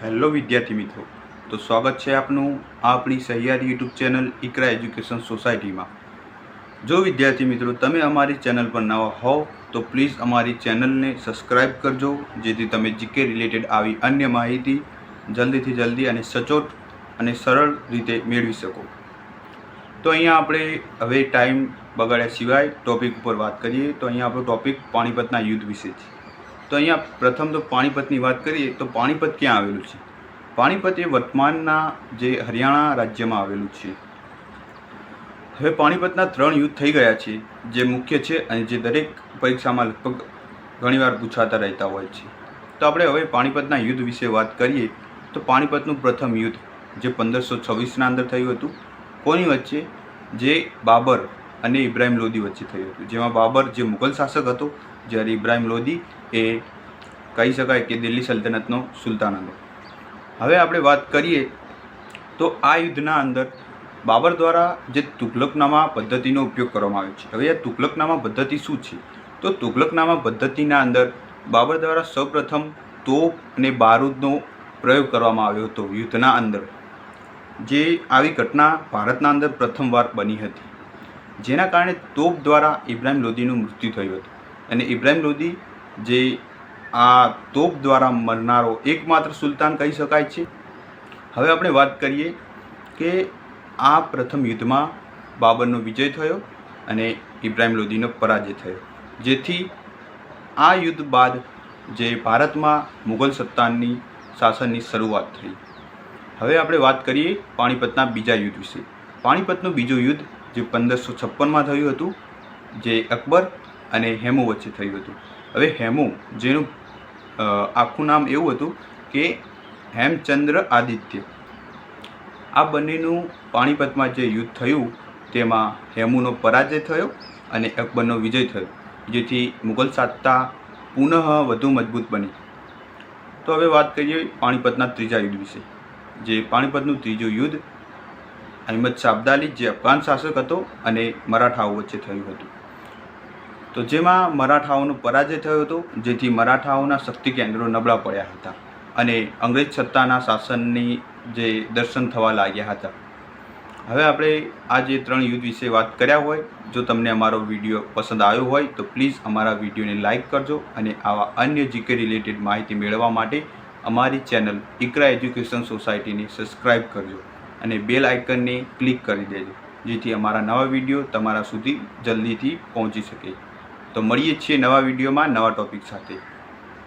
Hello વિદ્યાર્થી મિત્રો. તો સ્વાગત છે આપનું આપણી સહિયારી યુટ્યુબ ચેનલ ઇકરા એજ્યુકેશન સોસાયટીમાં. જો વિદ્યાર્થી મિત્રો તમે અમારી ચેનલ પર નવા હોવ તો પ્લીઝ અમારી ચેનલને સબસ્ક્રાઈબ કરજો, જેથી તમે જીકે રિલેટેડ આવી અન્ય માહિતી જલ્દીથી જલ્દી અને સચોટ અને સરળ રીતે મેળવી શકો. તો અહીંયા આપણે હવે ટાઈમ બગાડ્યા સિવાય ટોપિક ઉપર વાત કરીએ. તો અહીંયા આપણો ટોપિક પાણીપતના યુદ્ધ વિશે છે. તો અહીંયા પ્રથમ તો પાણીપતની વાત કરીએ, તો પાણીપત ક્યાં આવેલું છે? પાણીપત એ વર્તમાનના જે હરિયાણા રાજ્યમાં આવેલું છે. હવે પાણીપતના ત્રણ યુદ્ધ થઈ ગયા છે, જે મુખ્ય છે અને જે દરેક પરીક્ષામાં લગભગ ઘણીવાર પૂછાતા રહેતા હોય છે. તો આપણે હવે પાણીપતના યુદ્ધ વિશે વાત કરીએ, તો પાણીપતનું પ્રથમ યુદ્ધ જે પંદરસો છવ્વીસના અંદર થયું હતું, કોની વચ્ચે? જે બાબર અને ઇબ્રાહિમ લોદી વચ્ચે થયું હતું. જેમાં બાબર, જે મુઘલ શાસક હતો, જ્યારે ઇબ્રાહિમ લોદી એ કહી શકાય કે દિલ્હી સલ્તનતનો સુલતાન હતો. હવે આપણે વાત કરીએ તો આ યુદ્ધના અંદર બાબર દ્વારા જે તુગલકનામા પદ્ધતિનો ઉપયોગ કરવામાં આવ્યો છે. હવે આ તુગલકનામા પદ્ધતિ શું છે? તો તુગલકનામા પદ્ધતિના અંદર બાબર દ્વારા સૌપ્રથમ તોપ અને બારૂદનો પ્રયોગ કરવામાં આવ્યો હતો યુદ્ધના અંદર. જે આવી ઘટના ભારતના અંદર પ્રથમવાર બની હતી. જેના કારણે તોપ દ્વારા ઇબ્રાહિમ લોદીનું મૃત્યુ થયું હતું. અને ઇબ્રાહિમ લોદી જે આ તોપ દ્વારા મરનારો એકમાત્ર સુલતાન કહી શકાય છે. હવે આપણે વાત કરીએ કે આ પ્રથમ યુદ્ધમાં બાબરનો વિજય થયો અને ઇબ્રાહિમ લોદીનો પરાજય થયો. જેથી આ યુદ્ધ બાદ જે ભારતમાં મુઘલ સત્તાની શાસનની શરૂઆત થઈ. હવે આપણે વાત કરીએ પાણીપતના બીજા યુદ્ધ વિશે. પાણીપતનું બીજું યુદ્ધ જે પંદરસો છપ્પનમાં થયું હતું, જે અકબર અને હેમુ વચ્ચે થયું હતું. હવે હેમુ, જેનું આખું નામ એવું હતું કે હેમચંદ્ર આદિત્ય. આ બંનેનું પાણીપતમાં જે યુદ્ધ થયું, તેમાં હેમુનો પરાજય થયો અને અકબરનો વિજય થયો, જેથી મુઘલ સત્તા પુનઃ વધુ મજબૂત બની. તો હવે વાત કરીએ પાણીપતના ત્રીજા યુદ્ધ વિશે. જે પાણીપતનું ત્રીજું યુદ્ધ અહેમદ શાહ અબ્દાલી જે અફઘાન શાસક હતો અને મરાઠાઓ વચ્ચે થયું હતું. તો જેમાં મરાઠાઓનો પરાજય થયો હતો, જેથી મરાઠાઓના શક્તિ કેન્દ્રો નબળા પડ્યા હતા અને અંગ્રેજ સત્તાના શાસનની જે દર્શન થવા લાગ્યા હતા. હવે આપણે આ જે ત્રણ યુદ્ધ વિશે વાત કર્યા હોય, જો તમને અમારો વીડિયો પસંદ આવ્યો હોય, તો પ્લીઝ અમારા વિડીયોને લાઇક કરજો અને આવા અન્ય જીકે રિલેટેડ માહિતી મેળવવા માટે અમારી ચેનલ ઇકરા એજ્યુકેશન સોસાયટીને સબસ્ક્રાઈબ કરજો. અને બેલ આઇકનને ક્લિક કરી દેજો, જેથી અમારા નવા વીડિયો તમારા સુધી જલ્દીથી પહોંચી શકે. તો મળીએ છીએ નવા વિડીયોમાં નવા ટોપિક સાથે.